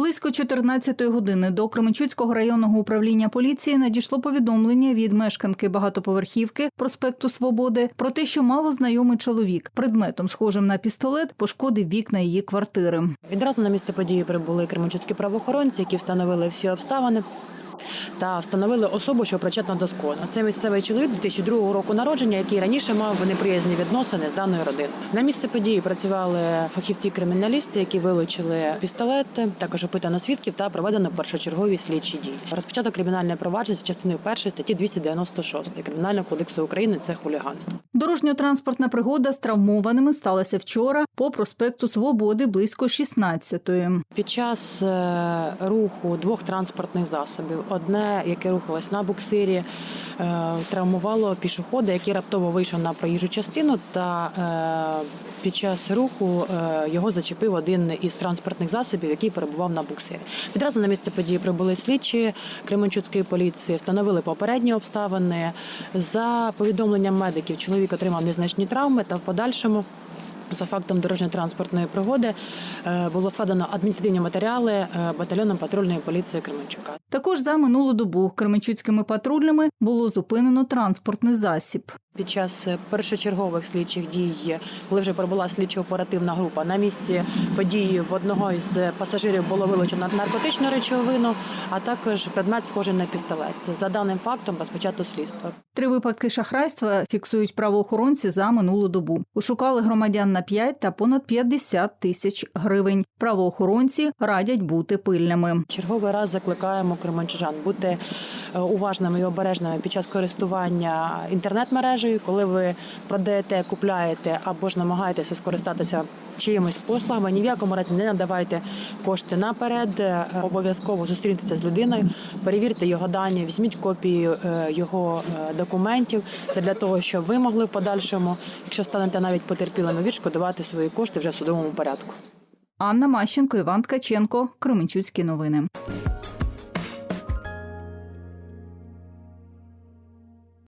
Близько 14-ї години до Кременчуцького районного управління поліції надійшло повідомлення від мешканки багатоповерхівки проспекту Свободи про те, що малознайомий чоловік предметом, схожим на пістолет, пошкодив вікна її квартири. Відразу на місце події прибули кременчуцькі правоохоронці, які встановили всі обставини. Та встановили особу, що причетна до скону. Це місцевий чоловік 2002 року народження, який раніше мав неприязні відносини з даною родиною. На місце події працювали фахівці-криміналісти, які вилучили пістолети, також опитано свідків та проведено першочергові слідчі дії. Розпочато кримінальне провадження з частиною першої статті 296 Кримінального кодексу України. Це хуліганство. Дорожньо-транспортна пригода з травмованими сталася вчора по проспекту Свободи близько 16-ї. Під час е, руху двох транспортних засобів, одне, яке рухалось на буксирі, е, травмувало пішохода, який раптово вийшов на проїжджу частину, та е, під час руху його зачепив один із транспортних засобів, який перебував на буксирі. Відразу на місце події прибули слідчі Кременчуцької поліції, встановили попередні обставини. За повідомленням медиків, чоловік отримав незначні травми та в подальшому. За фактом дорожньо-транспортної пригоди е, було складено адміністративні матеріали е, батальйоном патрульної поліції Кременчука. Також за минулу добу кременчуцькими патрульними було зупинено транспортний засіб. Під час першочергових слідчих дій, коли вже прибула слідчо-оперативна група, на місці події в одного із пасажирів було вилучено наркотичну речовину, а також предмет схожий на пістолет. За даним фактом розпочато слідство. Три випадки шахрайства фіксують правоохоронці за минулу добу. Ушукали громадян на 5 та понад 50 тисяч гривень. Правоохоронці радять бути пильними. Черговий раз закликаємо кременчужан бути е, уважними і обережними під час користування інтернет-мережею, коли ви продаєте, купляєте або ж намагаєтеся скористатися чиїмись послугами. Ні в якому разі не надавайте кошти наперед. Е, Обов'язково зустріньтеся з людиною, перевірте його дані, візьміть копії е, його документів. Це для того, щоб ви могли в подальшому, якщо станете навіть потерпілими, відшкодувати свої кошти вже в судовому порядку. Анна Мащенко, Іван Ткаченко, Кременчуцькі новини.